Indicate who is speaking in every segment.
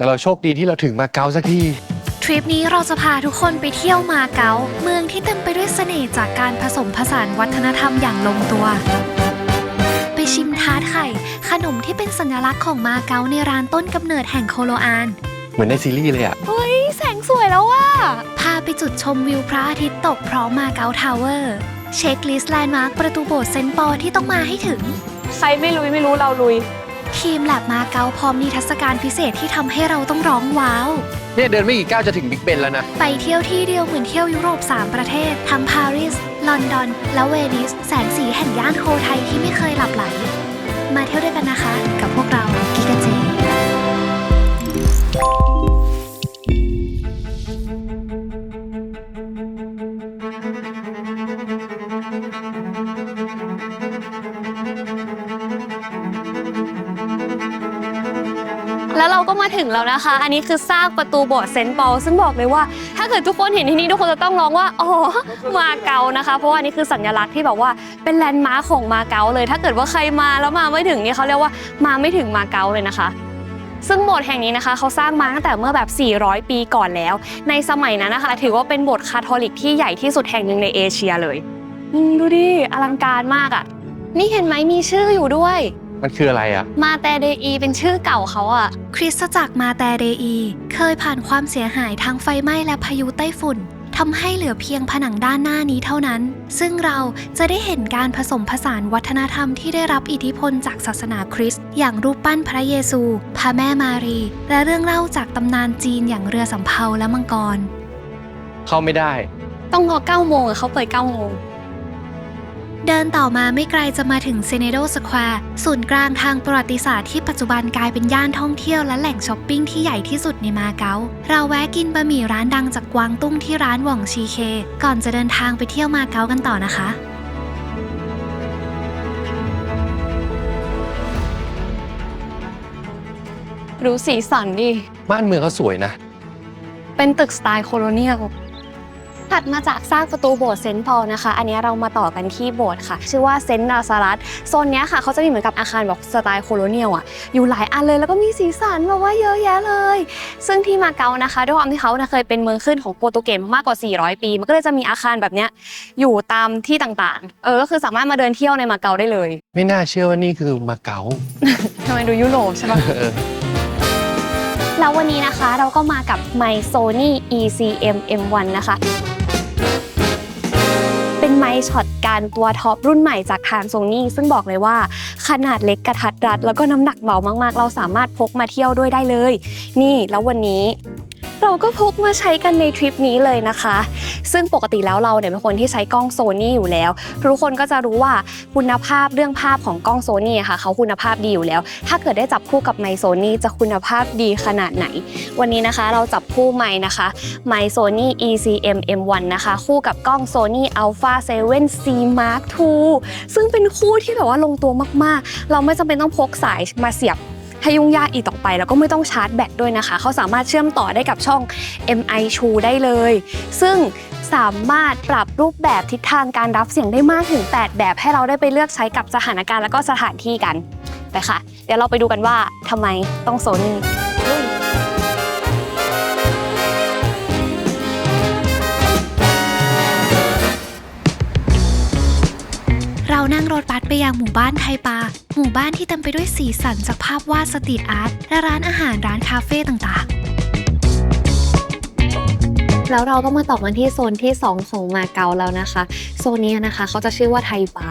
Speaker 1: แต่เราโชคดีที่เราถึงมาเก๊าสักที
Speaker 2: ทริปนี้เราจะพาทุกคนไปเที่ยวมาเก๊า เมืองที่เต็มไปด้วยเสน่ห์จากการผสมผสานวัฒนธรรมอย่างลงตัว ไปชิมทาร์ตไข่ ขนมที่เป็นสัญลักษณ์ของมาเก๊าในร้านต้นกำเนิดแห่งโคโลอาน
Speaker 1: เหมือนในซีรีส์เลยอะ
Speaker 2: เฮ้ย แสงสวยแล้วว่ะ พาไปจุดชมวิวพระอาทิตย์ตกพร้อมมาเก๊าทาวเวอร์ เช็คลิสต์แลนด์มาร์คประตูโบสถ์เซนต์ปอที่ต้องมาให้ถึง
Speaker 3: ใครไม่ลุยไม่รู้เราลุย
Speaker 2: ทีมแลบมาเก๊าพร้อมนิทรรศการพิเศษที่ทำให้เราต้องร้องว้าว
Speaker 1: เนี่ยเดินไม่กี่ก้าวจะถึงบิ๊กเบนแล้วนะ
Speaker 2: ไปเที่ยวที่เดียวเหมือนเที่ยวยุโรป 3 ประเทศ ทั้งปารีส ลอนดอน และเวนิส แสงสีแห่งย่านโฮไทยที่ไม่เคยหลับไหล มาเที่ยวด้วยกันนะคะ
Speaker 3: แล้วนะคะ อันนี้คือซากประตูโบสถ์เซนต์ปอลซึ่งบอกเลยว่า ถ้าเกิดทุกคนเห็นที่นี่ทุกคนจะต้องร้องว่าอ๋อมาเก๊านะคะ เพราะว่าอันนี้คือสัญลักษณ์ที่แบบว่าเป็นแลนด์มาร์คของมาเก๊าเลย ถ้าเกิดว่าใครมาแล้วมาไม่ถึงนี่เขาเรียกว่ามาไม่ถึงมาเก๊าเลยนะคะซึ่งโบสถ์แห่งนี้นะคะเขาสร้างมาตั้งแต่เมื่อแบบ 400 ปีก่อนแล้ว ในสมัยนั้นนะคะ ถือว่าเป็นโบสถ์คาทอลิกที่ใหญ่ที่สุดแห่งหนึ่งในเอเชียเลยดูดิอลังการมากอะ่ะ นี่เห็นไหมมีชื่ออยู่ด้วย
Speaker 1: มันคืออะไรอะ
Speaker 3: มาแต่เดอีเป็นชื่อเก่าเขาอะ
Speaker 2: คริสตจักรมาแต่เดอี เคยผ่านความเสียหายทั้งไฟไหม้และพายุไต้ฝุ่นทำให้เหลือเพียงผนังด้านหน้านี้เท่านั้น ซึ่งเราจะได้เห็นการผสมผสานวัฒนธรรมที่ได้รับอิทธิพลจากศาสนาคริสต์อย่างรูปปั้นพระเยซู พระแม่มารี และเรื่องเล่าจากตำนานจีนอย่างเรือสำเภาและมังกร
Speaker 1: เข้าไม่ได้
Speaker 3: ต้องรอ9โมงอะเขาเปิด9โมง
Speaker 2: เดินต่อมาไม่ไกลจะมาถึงเซเนโดสแควร์ศูนย์กลางทางประวัติศาสตร์ที่ปัจจุบันกลายเป็นย่านท่องเที่ยวและแหล่งช้อปปิ้งที่ใหญ่ที่สุดในมาเก๊า เราแวะกินบะหมี่ร้านดังจากกวางตุ้งที่ร้านหว่องชีเค ก่อนจะเดินทางไปเที่ยวมาเก๊ากันต่อนะคะ
Speaker 3: รู้สีสันดิ
Speaker 1: บ้านเมืองเขาสวยนะ
Speaker 3: เป็นตึกสไตล์โคโลเนียล ถัดมาจากสร้างประตูโบสถ์เซนต์พอลนะคะ อันนี้เรามาต่อกันที่โบสถ์ค่ะ ชื่อว่าเซนต์นาซารัสโซนเนี้ยค่ะเขาจะมีเหมือนกับอาคารแบบสไตล์โคโลเนียลอะอยู่หลายอันเลยแล้วก็มีสีสันแบบว่าเยอะแยะเลย ซึ่งที่มาเก๊านะคะด้วยความที่เขาเคยเป็นเมืองขึ้นของโปรตุเกสมามากกว่า 400 ปี มันก็เลยจะมีอาคารแบบเนี้ยอยู่ตามที่ต่างๆ เออก็คือสามารถมาเดินเที่ยวในมาเก๊าได้เลย
Speaker 1: ไม่น่าเชื่อว่านี่คือมาเก๊า
Speaker 3: ทำไมดูยุโรปใช่ปะ
Speaker 1: เออ
Speaker 3: แล้ววันนี้นะคะเราก็มากับ My Sony ECM M1 นะคะเป็น ไมช็อตการตัวท็อปรุ่นใหม่จากทางโซนี่ซึ่งบอกเลยว่า ขนาดเล็กกระทัดรัด แล้วก็น้ำหนักเบามากๆ เราสามารถพกมาเที่ยวด้วยได้เลย นี่แล้ววันนี้ เราก็พกมาใช้กันในทริปนี้เลยนะคะ ซึ่งปกติแล้วเราเนี่ยเป็นคนที่ใช้กล้องโซนี่อยู่แล้ว ทุกคนก็จะรู้ว่าคุณภาพเรื่องภาพของกล้องโซนี่ค่ะเขาคุณภาพดีอยู่แล้ว ถ้าเกิดได้จับคู่กับไมโซนี่จะคุณภาพดีขนาดไหน วันนี้นะคะเราจับคู่ไมค์นะคะไมค์ Sony ECM M1 นะคะ คู่กับกล้อง Sony Alpha 7 C Mark II ซึ่งเป็นคู่ที่แบบว่าลงตัวมากๆ เราไม่จำเป็นต้องพกสายมาเสียบ ให้ยุ่งยากอีกต่อไป แล้วก็ไม่ต้องชาร์จแบตด้วยนะคะ เขาสามารถเชื่อมต่อได้กับช่อง MI True ได้เลย ซึ่งสามารถปรับรูปแบบทิศทางการรับเสียงได้มากถึง 8 แบบให้เราได้ไปเลือกใช้กับสถานการณ์และก็สถานที่กันไปค่ะ เดี๋ยวเราไปดูกันว่าทำไมต้องโซนี่
Speaker 2: เรานั่งรถบัสไปยังหมู่บ้านไทปา หมู่บ้านที่เต็มไปด้วยสีสันจากภาพวาดสตรีทอาร์ตและร้านอาหารร้านคาเฟ่ต่างๆ
Speaker 3: แล้วเราก็มาต่อกันที่โซนที่ 2 ของมาเก๊าแล้วนะคะ โซนนี้นะคะเขาจะชื่อว่าไทปา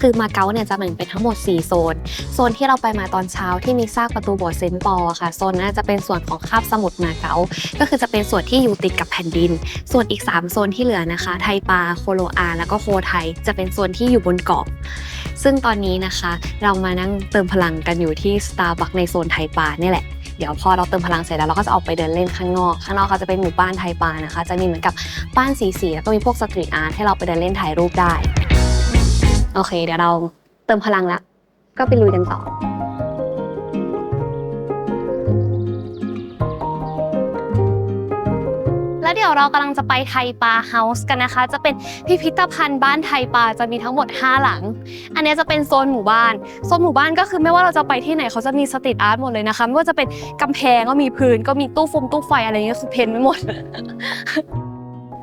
Speaker 3: คือมาเก๊าเนี่ยจะแบ่งเป็นทั้งหมด 4 โซน โซนที่เราไปมาตอนเช้าที่มีซากประตูโบสถ์เซนปอค่ะ โซนนั้นจะเป็นส่วนของคาบสมุทรมาเก๊าก็คือจะเป็นส่วนที่อยู่ติดกับแผ่นดิน ส่วนอีก 3 โซนที่เหลือนะคะ ไทปา โคโลอา แล้วก็โคไทยจะเป็นโซนที่อยู่บนเกาะ ซึ่งตอนนี้นะคะ เรามานั่งเติมพลังกันอยู่ที่ Starbucks ในโซนไทปาเนี่ยแหละเดี๋ยวพอเราเติมพลังเสร็จแล้วเราก็จะออกไปเดินเล่นข้างนอกข้างนอกเขาจะเป็นหมู่บ้านไทยปานะคะ จะมีเหมือนกับบ้านสีสีๆแล้วก็มีพวกสตรีทอาร์ตให้เราไปเดินเล่นถ่ายรูปได้โอเค เดี๋ยวเราเติมพลังแล้วก็ไปลุยกันต่อ เดี๋ยวเรากำลังจะไปไทยปาเฮาส์กันนะคะ จะเป็นพิพิธภัณฑ์บ้านไทยปาจะมีทั้งหมด 5 หลัง อันนี้จะเป็นโซนหมู่บ้าน โซนหมู่บ้านก็คือไม่ว่าเราจะไปที่ไหนเขาจะมีสตรีทอาร์ตหมดเลยนะคะ ไม่ว่าจะเป็นกำแพงก็มีพื้นก็มีตู้ฟมตู้ไฟอะไรเงี้ยคือเพนไปหมด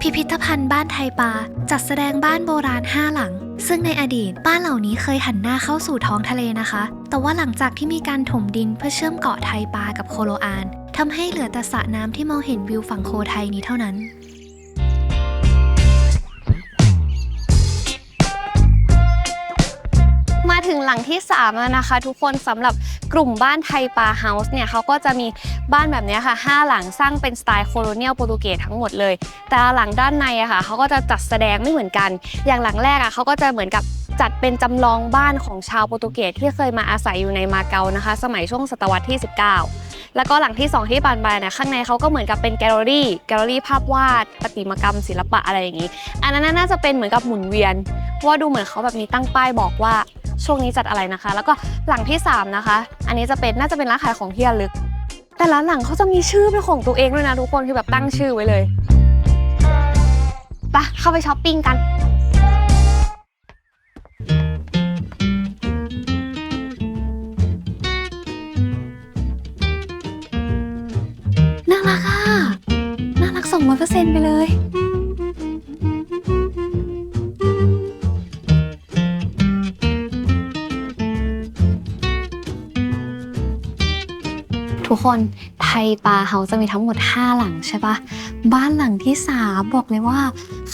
Speaker 2: พิพิธภัณฑ์บ้านไทยปาจัดแสดงบ้านโบราณ 5 หลัง ซึ่งในอดีตบ้านเหล่านี้เคยหันหน้าเข้าสู่ท้องทะเลนะคะ แต่ว่าหลังจากที่มีการถมดินเพื่อเชื่อมเกาะไทยปากับโคโลอานทำให้เหลือแต่สระน้ำที่มองเห็นวิวฝั่งโคไทยนี้เท่านั้น
Speaker 3: มาถึงหลังที่3แล้วนะคะ ทุกคนสำหรับกลุ่มบ้านไทยปาเฮาส์เนี่ยเขาก็จะมีบ้านแบบนี้ค่ะ 5 หลังสร้างเป็นสไตล์โคโลเนียลโปรตุเกสทั้งหมดเลย แต่หลังด้านในอะค่ะเขาก็จะจัดแสดงไม่เหมือนกัน อย่างหลังแรกอะเขาก็จะเหมือนกับจัดเป็นจำลองบ้านของชาวโปรตุเกสที่เคยมาอาศัยอยู่ในมาเก๊านะคะ สมัยช่วงศตวรรษที่ 19 แล้วก็หลังที่ 2 ที่ปานไปเนี่ยข้างในเขาก็เหมือนกับเป็นแกลเลอรี่แกลเลอรี่ภาพวาดประติมากรรมศิลปะอะไรอย่างนี้ อันนั้นน่าจะเป็นเหมือนกับหมุนเวียนเพราะว่าดูเหมือนเขาแบบมีตั้งป้ายบอกว่า ช่วงนี้จัดอะไรนะคะ แล้วก็หลังที่ 3 นะคะ อันนี้จะเป็นน่าจะเป็นร้านขายของที่ระลึก แต่ละหลังเขาจะมีชื่อเป็นของตัวเองด้วยนะทุกคนคือแบบตั้งชื่อไว้เลยไปะเข้าไปช้อปปิ้งกัน น่ารักอะ น่ารักสองร้อยเปอร์เซ็นต์ไปเลย คนไทยปาเฮาจะมีทั้งหมด 5 หลังใช่ปะบ้านหลังที่ 3 บอกเลยว่า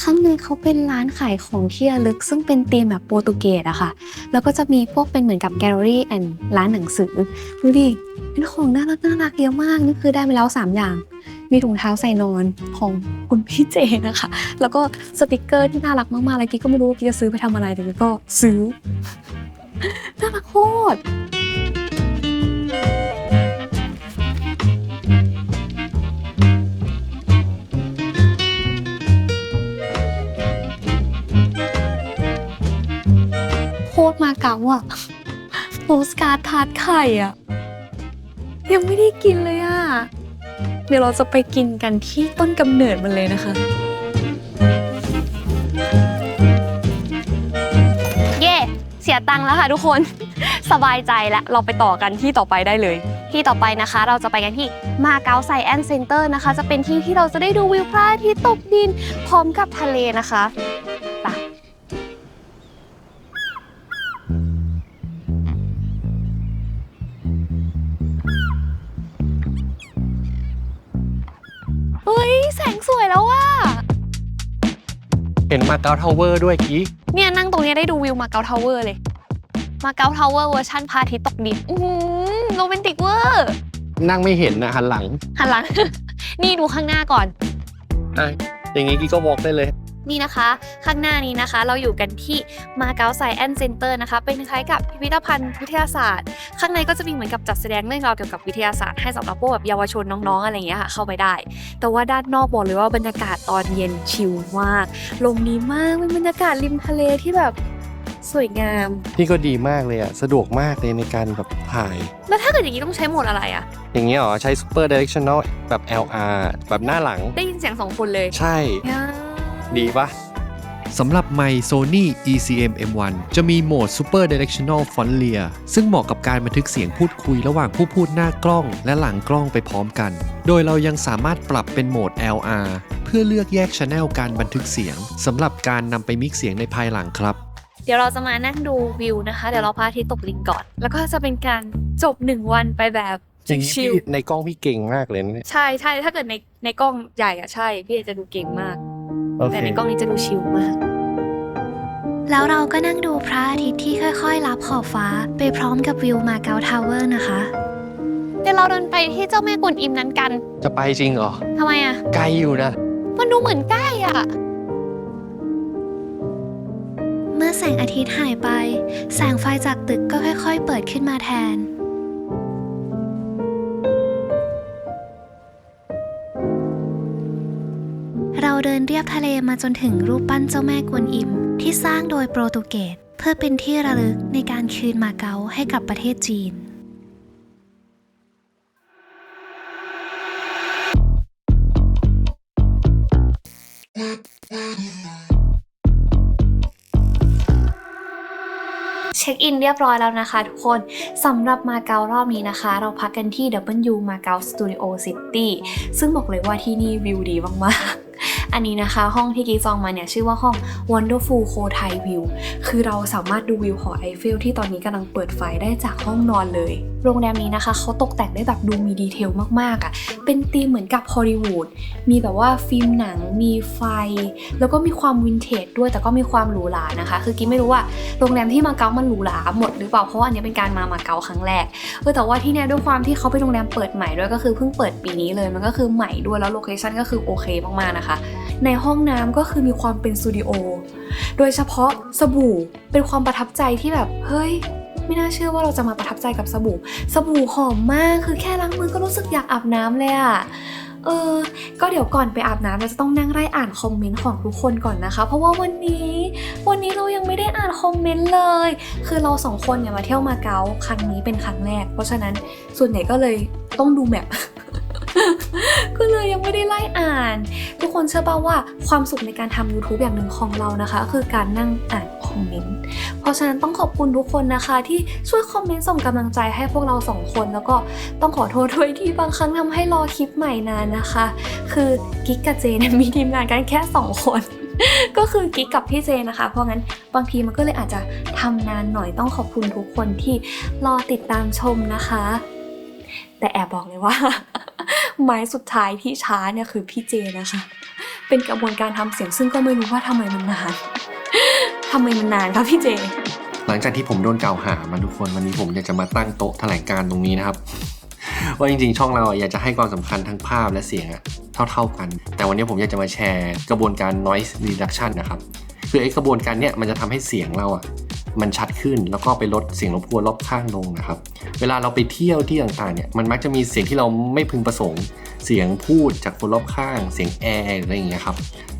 Speaker 3: ข้างในเขาเป็นร้านขายของที่ระลึก ซึ่งเป็นธีมแบบโปรตุเกสอะค่ะ แล้วก็จะมีพวกเป็นเหมือนกับแกลเลอรี่แอนร้านหนังสือ ดูดิ เป็นของน่ารักน่ารักเยอะมาก นี่คือได้มาแล้ว 3 อย่าง มีถุงเท้าใส่นอนของคุณพี่เจนะคะ แล้วก็สติกเกอร์ที่น่ารักมากๆแล้วกิ๊กก็ไม่รู้ว่ากิ๊กจะซื้อไปทำอะไรแต่ก็ซื้อน่ารักโคตร อะโปสการ์ดทาร์ตไข่อะยังไม่ได้กินเลยอะเดี๋ยวเราจะไปกินกันที่ต้นกำเนิดมันเลยนะคะ เย่เสียตังค์แล้วค่ะทุกคน สบายใจแล้วเราไปต่อกันที่ต่อไปได้เลย ที่ต่อไปนะคะ เราจะไปกันที่มาเก๊าไซแอนเซ็นเตอร์นะคะ จะเป็นที่ที่เราจะได้ดูวิวพระอาทิตย์ตกดิน พร้อมกับทะเลนะคะ
Speaker 1: ห็นมาเก๊าทาวเวอร์ด้วยกี้
Speaker 3: เนี่ยนั่งตรงเนี้ยได้ดูวิวมาเก๊าทาวเวอร์เลยมาเก๊าทาวเวอร์เวอร์ชันพระอาทิตย์ตกดินอื้อหือโรแมนติกเวอร์
Speaker 1: นั่งไม่เห็นนะหันหลัง
Speaker 3: หันหลัง นี่ดูข้างหน้าก่อน
Speaker 1: อะอย่างงี้กี้ก็วอล์กได้เลย
Speaker 3: นี่นะคะ ข้างหน้านี้นะคะ เราอยู่กันที่มาเก๊าไซแอนเซ็นเตอร์นะคะ เป็นคล้ายๆกับพิพิธภัณฑ์วิทยาศาสตร์ ข้างในก็จะมีเหมือนกับจัดแสดงเรื่องราวเกี่ยวกับวิทยาศาสตร์ให้สำหรับพวกแบบเยาวชนน้องๆอะไรอย่างเงี้ยค่ะเข้าไปได้ แต่ว่าด้านนอกบอกเลยว่าบรรยากาศตอนเย็นชิลมากลมดีมากเป็นบรรยากาศริมทะเลที่แบบสวยงาม
Speaker 1: นี่ก็ดีมากเลยอะสะดวกมากเลยในการแบบถ่าย
Speaker 3: แล้วถ้าเกิดอย่างนี้ต้องใช้โหมดอะไรอะ
Speaker 1: อย่างเงี้ยเหรอใช้ Super Directional แบบ LR แบบหน้าหลัง
Speaker 3: ได้ยินเสียงสองคนเลย
Speaker 1: ใช่
Speaker 3: อ่า
Speaker 1: ดีปะ
Speaker 4: สำหรับไมค์ Sony ECM M1 จะมีโหมด Super Directional Front Rear ซึ่งเหมาะกับการบันทึกเสียงพูดคุยระหว่างผู้พูดหน้ากล้องและหลังกล้องไปพร้อมกัน โดยเรายังสามารถปรับเป็นโหมด LR เพื่อเลือกแยกช anel การบันทึกเสียงสำหรับการนำไปมิกเสียงในภายหลังครับ
Speaker 3: เดี๋ยวเราจะมานั่งดูวิวนะคะ เดี๋ยวเราพระอาทิตย์ตกดินก่อน แล้วก็จะเป็นการจบหนึ่งวันไปแบบ
Speaker 1: อย่างนี้
Speaker 3: ชิ
Speaker 1: พี่
Speaker 3: ล
Speaker 1: ในกล้องพี่เก่งมากเลยนะเนี่ย
Speaker 3: ๆใช่ใช่ถ้าเกิดในในกล้องใหญ่อะใช่ พี่จะดูเก่งมาก
Speaker 1: โอเค
Speaker 3: แต่ในกล้องนี้จะดูชิลมาก
Speaker 2: แล้วเราก็นั่งดูพระอาทิตย์ที่ค่อยๆลับขอบฟ้าไปพร้อมกับวิวมาเก๊าทาวเวอร์นะคะ
Speaker 3: เดี๋ยวเราเดินไปที่เจ้าแม่กวนอิมนั้นกัน
Speaker 1: จะไปจริงเหรอ
Speaker 3: ทำไมอะ
Speaker 1: ไกลอยู่นะ
Speaker 3: มันดูเหมือนใกล้อะ
Speaker 2: เมื่อแสงอาทิตย์หายไป แสงไฟจากตึกก็ค่อย ๆ เปิดขึ้นมาแทน เราเดินเรียบทะเลมาจนถึงรูปปั้นเจ้าแม่กวนอิม ที่สร้างโดยโปรตุเกสเพื่อเป็นที่ระลึกในการคืนมาเก๊าให้กับประเทศจีน
Speaker 3: เช็คอินเรียบร้อยแล้วนะคะทุกคนสำหรับมาเก๊ารอบนี้นะคะ เราพักกันที่ W มาเก๊าสตูดิโอซิตี้ซึ่งบอกเลยว่าที่นี่วิวดีมากๆ อันนี้นะคะห้องที่กีจองมาเนี่ยชื่อว่าห้อง Wonderful c o t h a i View คือเราสามารถดูวิวหอไอเฟลที่ตอนนี้กำลังเปิดไฟได้จากห้องนอนเลยโรงแรมนี้นะคะเขาตกแต่งได้แบบดูมีดีเทลมากๆอะ่ะ เป็นธีมเหมือนกับฮอลลีวูด มีแบบว่าฟิล์มหนัง มีไฟ แล้วก็มีความวินเทจด้วย แต่ก็มีความหรูหรานะคะ คือกิ๊ไม่รู้ว่าโรงแรมที่มาเก๊ามันหรูหราหมดหรือเปล่า เพราะว่าอันนี้เป็นการมามาเก๊าครั้งแรกเออแต่ว่าที่เนี่ยด้วยความที่เขาเป็นโรงแรมเปิดใหม่ด้วย ก็คือเพิ่งเปิดปีนี้เลย มันก็คือใหม่ด้วย แล้วโลเคชั่นก็คือโอเคมากๆนะคะ ในห้องน้ำก็คือมีความเป็นสตูดิโอ โดยเฉพาะสบู่เป็นความประทับใจที่แบบ เฮ้ย ไม่น่าเชื่อว่าเราจะมาประทับใจกับสบู่ สบู่หอมมากคือแค่ล้างมือก็รู้สึกอยากอาบน้ำเลยอะเออ ก็เดี๋ยวก่อนไปอาบน้ำเราจะต้องนั่งไล่อ่านคอมเมนต์ของทุกคนก่อนนะคะ เพราะว่าวันนี้ วันนี้เรายังไม่ได้อ่านคอมเมนต์เลย คือเราสองคนเนี่ยมาเที่ยวมาเก๊าครั้งนี้เป็นครั้งแรก เพราะฉะนั้นส่วนใหญ่ก็เลยต้องดูแมพ ก็เลยยังไม่ได้ไล่อ่าน ทุกคนเชื่อป่าว่าความสุขในการทำ YouTube อย่างหนึ่งของเรานะคะ คือการนั่งอ่านคอมเมนต์ เพราะฉะนั้นต้องขอบคุณทุกคนนะคะ ที่ช่วยคอมเมนต์ส่งกำลังใจให้พวกเราสองคน แล้วก็ต้องขอโทษด้วยที่บางครั้งทำให้รอคลิปใหม่นานนะคะ คือกิ๊กกับเจนมีทีมงานกันแค่สองคนก็คือกิ๊กกับพี่เจนะคะ เพราะงั้นบางทีมันก็เลยอาจจะทำนานหน่อยต้องขอบคุณทุกคนที่รอติดตามชมนะคะ แต่แอบบอกเลยว่า ไม้สุดท้ายที่ช้าเนี่ยคือพี่เจนะคะ เป็นกระบวนการทำเสียงซึ่งก็ไม่รู้ว่าทำไมมันนานทำไมมันนานคะพี่เจ
Speaker 1: หลังจากที่ผมโดนกล่าวหามาทุกคนวันนี้ผมอยากจะมาตั้งโต๊ะแถลงการตรงนี้นะครับว่าจริงๆ ช่องเราอยากจะให้ความสำคัญทั้งภาพและเสียงอะเท่า ๆกัน แต่วันนี้ผมอยากจะมาแชร์กระบวนการ noise reduction นะครับ คือไอ้กระบวนการเนี้ยมันจะทำให้เสียงเราอะ มันชัดขึ้นแล้วก็ไปลดเสียงรบกวนรอบข้างลงนะครับ เวลาเราไปเที่ยวที่ต่างๆเนี่ยมันมักจะมีเสียงที่เราไม่พึงประสงค์ เสียงพูดจากคนรอบข้าง เสียงแอร์อะไรอย่างเงี้ยครับ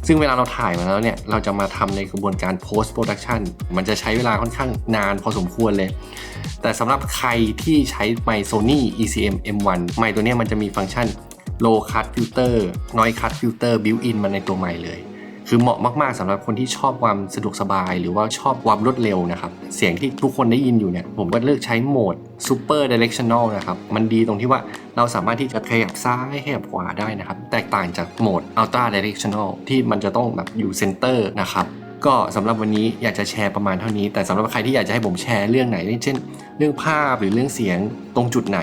Speaker 1: ซึ่งเวลาเราถ่ายมาแล้วเนี่ยเราจะมาทำในกระบวนการ post production มันจะใช้เวลาค่อนข้างนานพอสมควรเลย แต่สำหรับใครที่ใช้ไมค์ Sony ECM M1 ไมค์ตัวเนี้ยมันจะมีฟังก์ชัน low cut filter noise cut filter built in มาในตัวไมค์เลย คือเหมาะมากๆสำหรับคนที่ชอบความสะดวกสบาย หรือว่าชอบความรวดเร็วนะครับ เสียงที่ทุกคนได้ยินอยู่เนี่ยผมก็เลือกใช้โหมด super directional นะครับ มันดีตรงที่ว่าเราสามารถที่จะขยับซ้ายขยับขวาได้นะครับ แตกต่างจากโหมด ultra directional ที่มันจะต้องแบบอยู่เซนเตอร์นะครับก็สำหรับวันนี้อยากจะแชร์ประมาณเท่านี้ แต่สำหรับใครที่อยากจะให้ผมแชร์เรื่องไหนเช่น เรื่องภาพหรือเรื่องเสียงตรงจุดไหน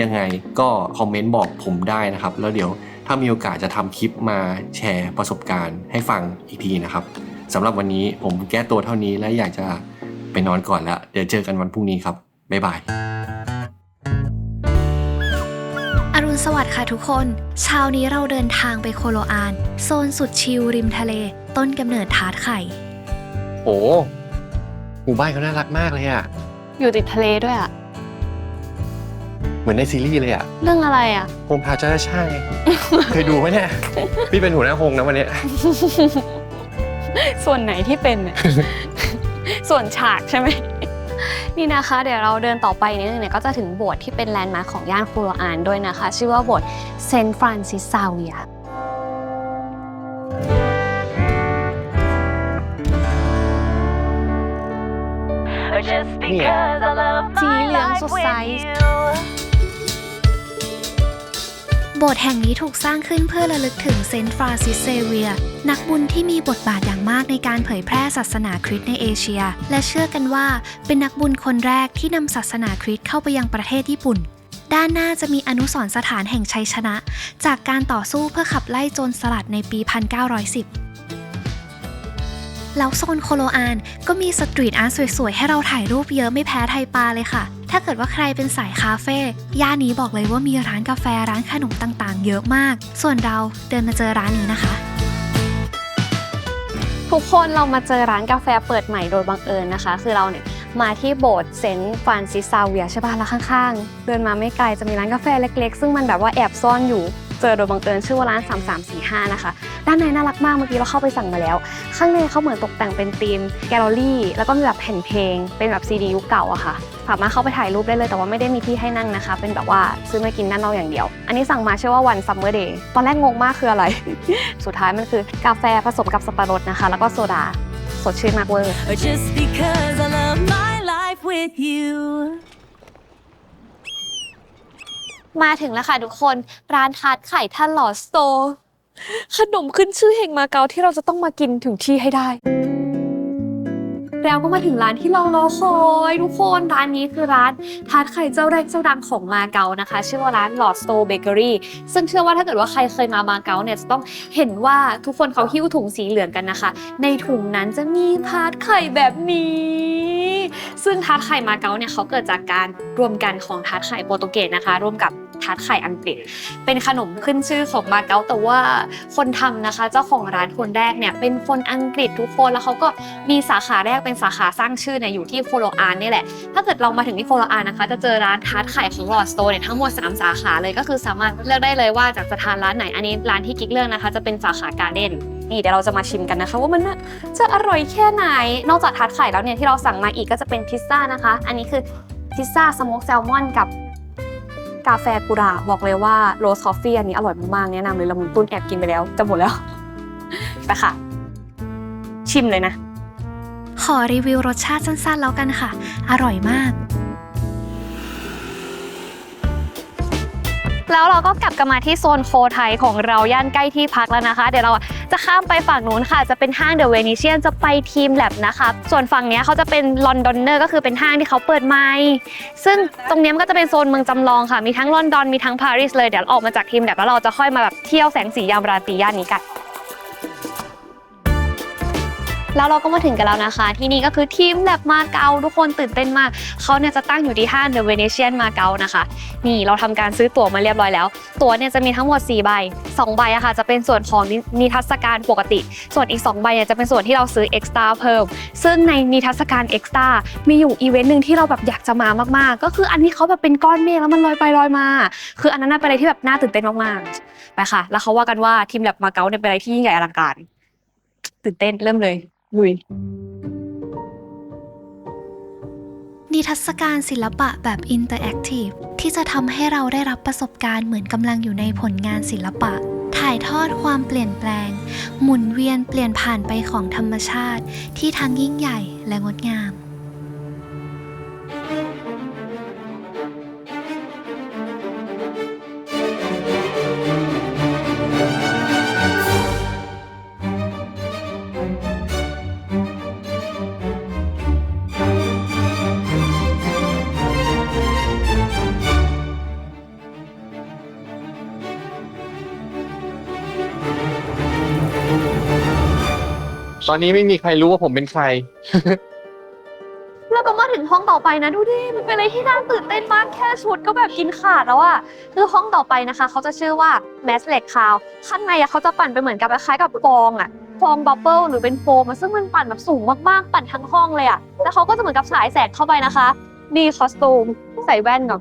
Speaker 1: ยังไงก็คอมเมนต์บอกผมได้นะครับ แล้วเดี๋ยวามีโอกาสจะทำคลิปมาแชร์ประสบการณ์ให้ฟังอีกทีนะครับสำหรับวันนี้ผมแก้ตัวเท่านี้และอยากจะไปนอนก่อนแล้ว เดี๋ยวเจอกันวันพรุ่งนี้ครับ บ๊ายบาย
Speaker 3: อรุณสวัสดิ์ค่ะทุกคน เช้านี้เราเดินทางไปโคโลอาน โซนสุดชิลริมทะเล ต้นกำเนิดทาร์ตไข่
Speaker 1: โอ้หมู่บ้านเขาน่ารักมากเลยอะ
Speaker 2: อยู่ติดทะเลด้วยอะ
Speaker 1: เหมือนในซีรีส์เลยอะ
Speaker 2: เรื่องอะไรอะ
Speaker 1: โฮมพาจ้าช่างเคยดูไหมเนี่ย พี่เป็นหัวหน้าโฮงนะวันนี้
Speaker 2: ส่วนไหนที่เป็นเนี่ย ส่วนฉากใช่ไหม นี่นะคะเดี๋ยวเราเดินต่อไปนิดนึงเนี่ยก็จะถึงโบสถ์ที่เป็นแลนด์มาร์คของย่านคูโรอานด้วยนะคะ ชื่อว่าโบสถ์เซนต์ฟรานซิสซาเวีย
Speaker 5: Just because I love
Speaker 2: สี
Speaker 5: my
Speaker 2: เหลือง
Speaker 5: life
Speaker 2: สดใส
Speaker 3: โบสถ์แห่งนี้ถูกสร้างขึ้นเพื่อระลึกถึงเซนต์ฟรานซิสเซเวีย นักบุญที่มีบทบาทอย่างมากในการเผยแพร่ศาสนาคริสต์ในเอเชีย และเชื่อกันว่าเป็นนักบุญคนแรกที่นำศาสนาคริสต์เข้าไปยังประเทศญี่ปุ่น ด้านหน้าจะมีอนุสรณ์สถานแห่งชัยชนะ จากการต่อสู้เพื่อขับไล่โจรสลัดในปี 1910แล้วโซนโคโลอานก็มีสตรีทอาร์ตสวยๆ ให้เราถ่ายรูปเยอะไม่แพ้ไทยปาเลยค่ะ ถ้าเกิดว่าใครเป็นสายคาเฟ่ย่านนี้บอกเลยว่ามีร้านกาแฟร้านขนมต่างๆ เยอะมาก ส่วนเราเดินมาเจอร้านนี้นะคะ
Speaker 2: ทุกคนเรามาเจอร้านกาแฟเปิดใหม่โดยบังเอิญนะคะ คือเราเนี่ยมาที่โบสถ์เซนต์ฟรานซิสซาเวียใช่ป่ะแล้วข้างๆ เดินมาไม่ไกลจะมีร้านกาแฟเล็กๆ ซึ่งมันแบบว่าแอบซ่อนอยู่
Speaker 3: เจอโดยบังเอิญชื่อว่าร้าน 3345 นะคะ ด้านในน่ารักมากเมื่อกี้เราเข้าไปสั่งมาแล้ว ข้างในเขาเหมือนตกแต่งเป็นธีมแกลเลอรี่ แล้วก็มีแบบแผ่นเพลง เป็นแบบซีดียุคเก่าอะค่ะ สามารถเข้าไปถ่ายรูปได้เลย แต่ว่าไม่ได้มีที่ให้นั่งนะคะ เป็นแบบว่าซื้อมากินด้านนอกอย่างเดียว อันนี้สั่งมาชื่อว่าวันซัมเมอร์เดย์ ตอนแรกงงมากคืออะไร สุดท้ายมันคือกาแฟผสมกับสับปะรดนะคะ แล้วก็โซดา สดชื่นมากเวอร์
Speaker 5: just because I love my life with you.
Speaker 3: มาถึงแล้วค่ะทุกคน ร้านทาร์ตไข่ท่านหลอสโตขนมขึ้นชื่อแห่งมาเก๊าที่เราจะต้องมากินถึงที่ให้ได้ แล้วก็มาถึงร้านที่เรารอคอยทุกคนร้านนี้คือร้านทาร์ตไข่เจ้าแรกเจ้าดังของมาเก๊านะคะ ชื่อว่าร้านหลอดสโตเบเกอรี่ซึ่งเชื่อว่าถ้าเกิดว่าใครเคยมามาเก๊าเนี่ยจะต้องเห็นว่าทุกคนเขาหิ้วถุงสีเหลืองกันนะคะ ในถุงนั้นจะมีทาร์ตไข่แบบนี้ ซึ่งทาร์ตไข่มาเก๊าเนี่ยเขาเกิดจากการรวมกันของทาร์ตไข่โปรตุเกสนะคะร่วมกับ ทาร์ตไข่อังกฤษ เป็นขนมขึ้นชื่อของมาเก๊าแต่ว่าคนทำนะคะ เจ้าของร้านคนแรกเนี่ยเป็นคนอังกฤษทุกคนแล้วเขาก็มีสาขาแรกเป็นสาขาสร้างชื่อเนี่ยอยู่ที่โฟโลอาร์นี่แหละ ถ้าเกิดเรามาถึงที่โฟโลอาร์นะคะ จะเจอร้านทาร์ตไข่ของลอสโตเนี่ยทั้งหมด 3 สาขาเลยก็คือสามารถเลือกได้เลยว่าจากจะทานร้านไหนอันนี้ร้านที่กิ๊กเลือกนะคะ จะเป็นสาขาการ์เด้นนี่เดี๋ยวเราจะมาชิมกันนะคะ ว่ามันจะอร่อยแค่ไหน นอกจากทาร์ตไข่แล้วเนี่ยที่เราสั่งมาอีกก็จะเป็นพิซซ่านะคะ อันนี้คือพิซซ่าสโมกแซลมอนกับ กาแฟกุราบอกเลยว่าโรสคอฟฟี่อันนี้อร่อยมากๆแนะนำเลยละมุนตุ้นแอบกินไปแล้ว จะหมดแล้ว ไปค่ะ ชิมเลยนะ
Speaker 2: ขอรีวิวรสชาติสั้นๆแล้วกันค่ะ อร่อยมาก
Speaker 3: แล้วเราก็กลับกันมาที่โซนโคไทยของเราย่านใกล้ที่พักแล้วนะคะ เดี๋ยวเราจะข้ามไปฝั่งนู้นค่ะ จะเป็นห้างเดอะเวนิเชียนจะไปทีมแลบนะคะ ส่วนฝั่งนี้เขาจะเป็นลอนดอนเนอร์ก็คือเป็นห้างที่เขาเปิดใหม่ซึ่งตรงนี้มันก็จะเป็นโซนเมืองจำลองค่ะ มีทั้งลอนดอนมีทั้งปารีสเลยเดี๋ยวออกมาจากทีมแลบแล้วเราจะค่อยมาแบบเที่ยวแสงสียามราตรีย่านนี้กัน แล้วเราก็มาถึงกันแล้วนะคะ ที่นี่ก็คือทีมแลบมาเก๊าทุกคนตื่นเต้นมากเขาเนี่ยจะตั้งอยู่ที่ห้าง The Venetian มาเก๊านะคะ นี่เราทำการซื้อตั๋วมาเรียบร้อยแล้ว ตั๋วเนี่ยจะมีทั้งหมด 4 ใบ 2 ใบอะค่ะ จะเป็นส่วนของนิทรรศการปกติ ส่วนอีก 2 ใบเนี่ยจะเป็นส่วนที่เราซื้อ extra เพิ่ม ซึ่งในนิทรรศการ extra มีอยู่อีเวนต์หนึ่งที่เราแบบอยากจะมามากๆ ก็คืออันที่เขาแบบเป็นก้อนเมฆแล้วมันลอยไปลอยมา คืออันนั้นเป็นอะไรที่แบบน่าตื่นเต้นมากๆไปค่ะ แล้วเขาว่ากันว่าทีมแลบมาเก๊าเนี่ยเป็นอะไรที่ยิ่งใหญ่อลังการตื่นเต้นเริ่มเลย ลุย
Speaker 2: นิทรรศการศิลปะแบบอินเตอร์แอคทีฟที่จะทำให้เราได้รับประสบการณ์เหมือนกำลังอยู่ในผลงานศิลปะ ถ่ายทอดความเปลี่ยนแปลง หมุนเวียนเปลี่ยนผ่านไปของธรรมชาติ ที่ทั้งยิ่งใหญ่และงดงาม
Speaker 1: อนนี้ไม่มีใครรู้ว่าผมเป็นใคร
Speaker 3: แล้วก็มาถึงห้องต่อไปนะดูดิ มันเป็นอะไรที่น่าตื่นเต้นมากแค่ชุดก็แบบกินขาดแล้วอะคือห้องต่อไปนะคะ เขาจะชื่อว่า m a s l e t Cloud ข้างในอะเขาจะปั่นไปเหมือนกับคล้ายกับฟองอะฟองบับเบิลหรือเป็นโฟมอะซึ่งมันปั่นแบบสูงมากๆ ปั่นทั้งห้องเลยอะแล้วเขาก็จะเหมือนกับฉายแสงเข้าไปนะคะนี่คอสตูมใส่แว่นก่อน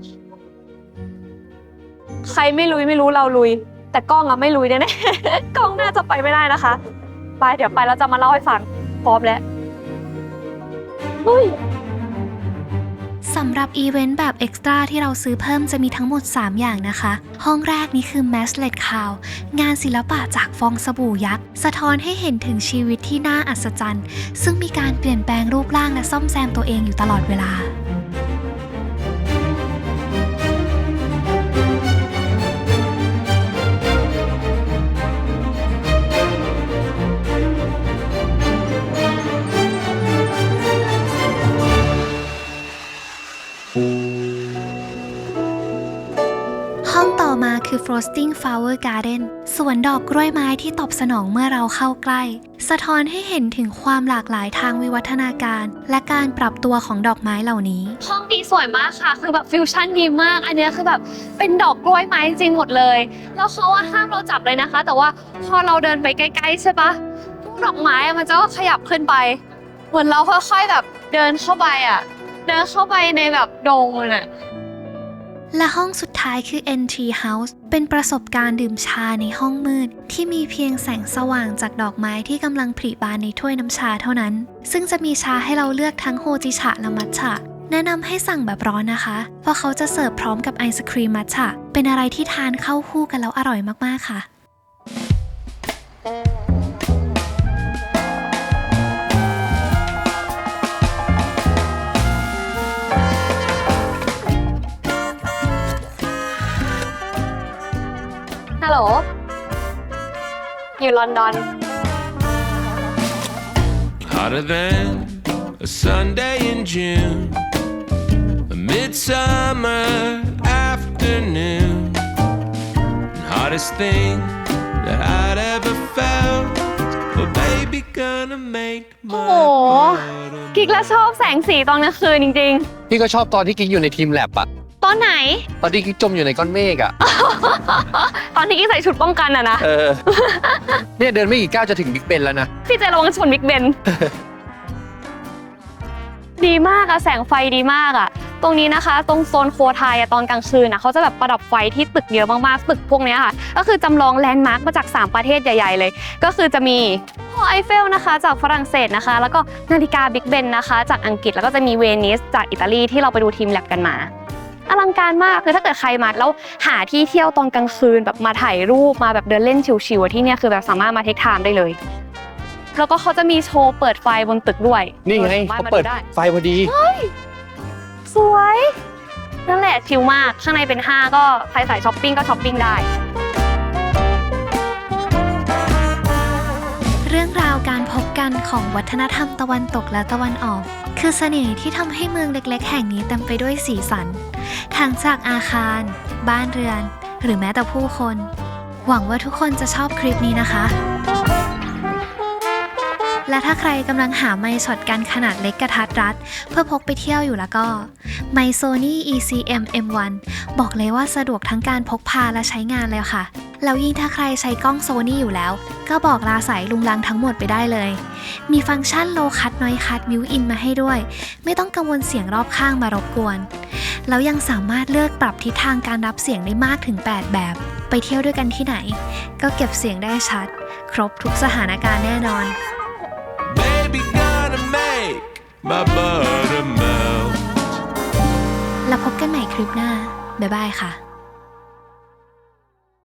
Speaker 3: ใครไม่ลุยไม่รู้เราลุย แต่กล้องอะไม่ลุยแน่ๆกล้องน่าจะไปไม่ได้นะคะ ไปเดี๋ยวไปเราจะมาเล่าให้ฟังพร้อมแล้วลุย
Speaker 2: สำหรับอีเวนต์แบบเอ็กซ์ตร้าที่เราซื้อเพิ่มจะมีทั้งหมด 3 อย่างนะคะ ห้องแรกนี้คือ m a s l e t c o w งานศิลปะจากฟองสบู่ยักษ์ สะท้อนให้เห็นถึงชีวิตที่น่าอัศจรรย์ ซึ่งมีการเปลี่ยนแปลงรูปร่างและซ่อมแซมตัวเองอยู่ตลอดเวลา Frosting Flower Garden สวนดอกกล้วยไม้ที่ตอบสนองเมื่อเราเข้าใกล้ สะท้อนให้เห็นถึงความหลากหลายทางวิวัฒนาการ และการปรับตัวของดอกไม้เหล่านี้
Speaker 3: ห้องนี้สวยมากค่ะ คือแบบฟิวชั่นดีมาก อันนี้คือแบบเป็นดอกกล้วยไม้จริงหมดเลย แล้วเขาว่าห้ามเราจับเลยนะคะ แต่ว่าพอเราเดินไปใกล้ๆใช่ปะพวกดอกไม้อะมันจะขยับขึ้นไป เหมือนเราค่อยๆแบบเดินเข้าไปอะ เดินเข้าไปในแบบดงอะ
Speaker 2: และห้องสุดท้ายคือ NT House เป็นประสบการณ์ดื่มชาในห้องมืด ที่มีเพียงแสงสว่างจากดอกไม้ที่กำลังผลิบานในถ้วยน้ำชาเท่านั้น ซึ่งจะมีชาให้เราเลือกทั้งโฮจิชะและมัทฉะ แนะนำให้สั่งแบบร้อนนะคะ เพราะเขาจะเสิร์ฟพร้อมกับไอศครีมมัทฉะ เป็นอะไรที่ทานเข้าคู่กันแล้วอร่อยมากๆค่ะ
Speaker 3: โหล อยู่ลอนดอน
Speaker 6: Hotter than a Sunday in June, a midsummer afternoon. Hottest thing that I'd ever felt. But baby, gonna make my
Speaker 3: โอ้โห
Speaker 6: heart a
Speaker 3: กิ๊กและชอบแสงสีตอนกลางคืนจริง
Speaker 4: พี่ก็ชอบตอนที่กิ๊กอยู่ในทีมแลบอะ
Speaker 3: ๆต อนไหน
Speaker 4: ตอนที่กิ๊กจมอยู่ในก้อนเมฆอะ
Speaker 3: ตอนที่กิ๊กใส่ชุดป้องกันอะนะ
Speaker 4: เออ เนี่ยเดินไม่กี่ก้าวจะถึงบิ๊กเบนแล้วนะ
Speaker 3: พี่เจระวังชนบิ๊กเบน ดีมากอะแสงไฟดีมากอะตรงนี้นะคะ ตรงโซนโคไทยอะตอนกลางคืนนะเขาจะแบบประดับไฟที่ตึกเยอะมากๆตึกพวกเนี้ยค่ะ ก็คือจำลองแลนด์มาร์กมาจาก 3 ประเทศใหญ่ ๆ เลย ก็คือจะมีหอไอเฟลนะคะ จากฝรั่งเศสนะคะ แล้วก็นาฬิกาบิ๊กเบนนะคะ จากอังกฤษแล้วก็จะมีเวนิสจากอิตาลีที่เราไปดูทีมแลบกันมา อลังการมากคือถ้าเกิดใครมาแล้วหาที่เที่ยวตอนกลางคืนแบบมาถ่ายรูปมาแบบเดินเล่นชิวๆอะที่เนี่ยคือแบบสามารถมาเทคไทม์ได้เลย แล้วก็เขาจะมีโชว์เปิดไฟบนตึกด้วย
Speaker 4: นี่ไง
Speaker 3: สมรถ
Speaker 4: เขา
Speaker 3: ม
Speaker 4: เปิด
Speaker 3: ได้
Speaker 4: ไฟพอดี
Speaker 3: สวยนั่นแหละชิลมากข้างในเป็นห้างก็ใครสายช้อปปิ้งก็ช้อปปิ้งได้
Speaker 2: เรื่องราวการพบกันของวัฒนธรรมตะวันตกและตะวันออก คือเสน่ห์ที่ทำให้เมืองเล็ก ๆ แห่งนี้เต็มไปด้วยสีสัน ทั้งจากอาคาร บ้านเรือน หรือแม้แต่ผู้คน หวังว่าทุกคนจะชอบคลิปนี้นะคะ และถ้าใครกำลังหาไมค์ช็อตกันขนาดเล็กกระทัดรัด เพื่อพกไปเที่ยวอยู่แล้วก็ไมค์ Sony ECM M1 บอกเลยว่าสะดวกทั้งการพกพาและใช้งานเลยค่ะ แล้วยิ่งถ้าใครใช้กล้องโซนี่อยู่แล้ว ก็บอกลาสายลุงลังทั้งหมดไปได้เลย มีฟังก์ชัน low cut noise cut built in มาให้ด้วย ไม่ต้องกังวลเสียงรอบข้างมารบกวน แล้วยังสามารถเลือกปรับทิศทางการรับเสียงได้มากถึง 8 แบบ ไปเที่ยวด้วยกันที่ไหน ก็เก็บเสียงได้ชัด ครบทุกสถานการณ์แน่นอน
Speaker 6: Baby, gonna make my butter melt.
Speaker 2: แล้วพบกันใหม่คลิปหน้า บ๊ายบายค่ะ